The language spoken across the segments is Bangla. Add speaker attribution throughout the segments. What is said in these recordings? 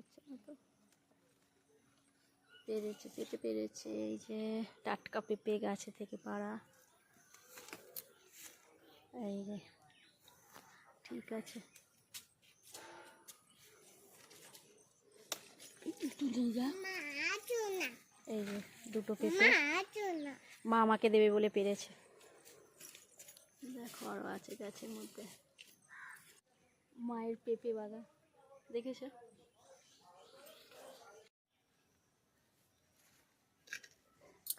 Speaker 1: হচ্ছে না তো? পেরেছে, পেতে পেরেছে। এই যে টাটকা পেঁপে গাছে থেকে পাড়া। এই যে, ঠিক আছে। এই যে, দুটো পেঁপে। মা আমাকে দেবে বলে পেরেছে। দেখো আরও আছে গাছের মধ্যে। মায়ের পেঁপে বাগান। দেখেছ?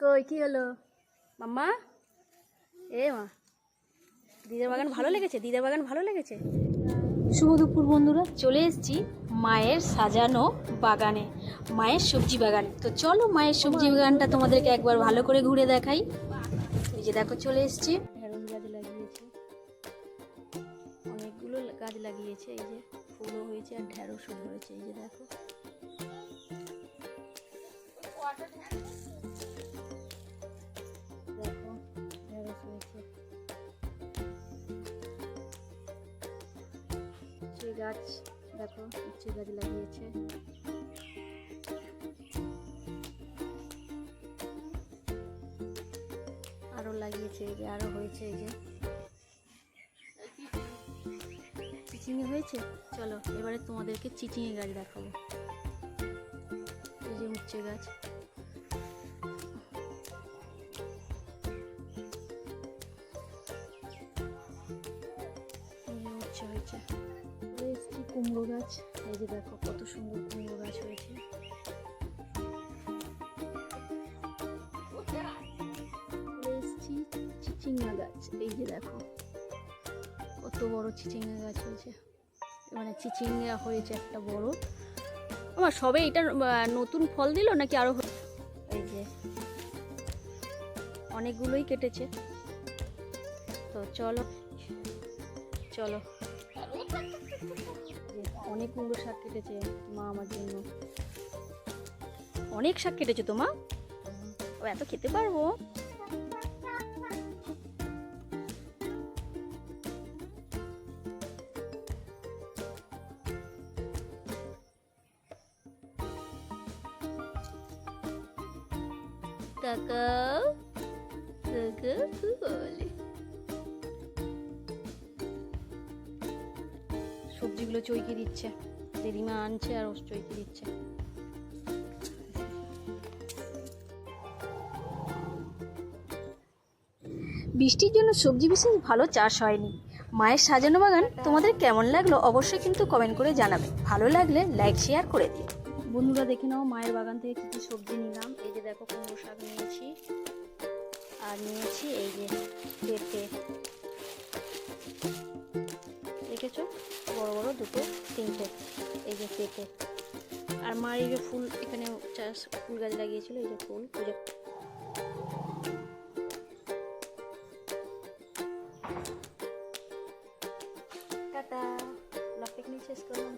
Speaker 1: কই কি হলো? মাম্মা? এ মা দিদার বাগান ভালো লেগেছে? দিদার বাগান ভালো লেগেছে? শুভ দুপুর বন্ধুরা চলে এসেছি মায়ের সাজানো বাগানে মায়ের সবজি বাগানে। তো চলো মায়ের সবজি বাগানটা তোমাদেরকে একবার ভালো করে ঘুরে দেখাই। এই যে দেখো চলে এসেছি। ঢেঁড়স গাছ লাগিয়েছে। অনেকগুলো গাছ লাগিয়েছে এই যে ফুলও হয়েছে আর ঢেঁড়সও ধরেছে এই যে দেখো দেখো। গাছ, দেখো, উচ্ছে গাছ লাগিয়েছে। আরও লাগিয়েছে, এই যে আরও হয়েছে, এই যে। চিচিঙে হয়েছে? চলো, এবারে তোমাদেরকে চিচিঙে গাছ দেখাবো। এই যে উচ্ছে গাছ। উচ্ছে হয়েছে। কুমড়ো গাছ। এই যে দেখো কত সুন্দর কুমড়ো গাছ হয়েছে। চিচিঙ্গা গাছ। এই যে দেখো, কত বড় চিচিঙ্গা গাছ হয়েছে। মানে চিচিঙ্গা হয়েছে একটা বড়। আমার সবে এটা নতুন ফল দিল নাকি আরও এই যে, অনেকগুলোই কেটেছে। তো চলো চলো। অনেক শাক কেটেছে মা আমার জন্য। অনেক শাক কেটেছে তো মা? ও, এত খেতে পারব? তাকাও খুব বলে? সবজিগুলো চৈকে দিচ্ছে। দিদিমা আনছে আর ও চৈকে দিচ্ছে। বৃষ্টির জন্য সবজি বিশেষ ভালো চাষ হয়নি। মায়ের সাজানো বাগান তোমাদের কেমন লাগল অবশ্যই কিন্তু কমেন্ট করে জানাবে। ভালো লাগলে লাইক শেয়ার করে দিও। বন্ধুরা দেখে নাও মায়ের বাগান থেকে কী কী সবজি নিলাম। এই যে দেখো কুমড়ো শাক নিয়েছি। আর নিয়েছি এই যে পেঁপে। দেখেছ বড় বড় দুটো, তিনটে, এই যে পেটে আর মার এই যে ফুল, এখানে চাষ ফুল গাছ লাগিয়েছিল, এই যে ফুল পুজো টাটা। ব্লগটা এখানেই শেষ করলাম।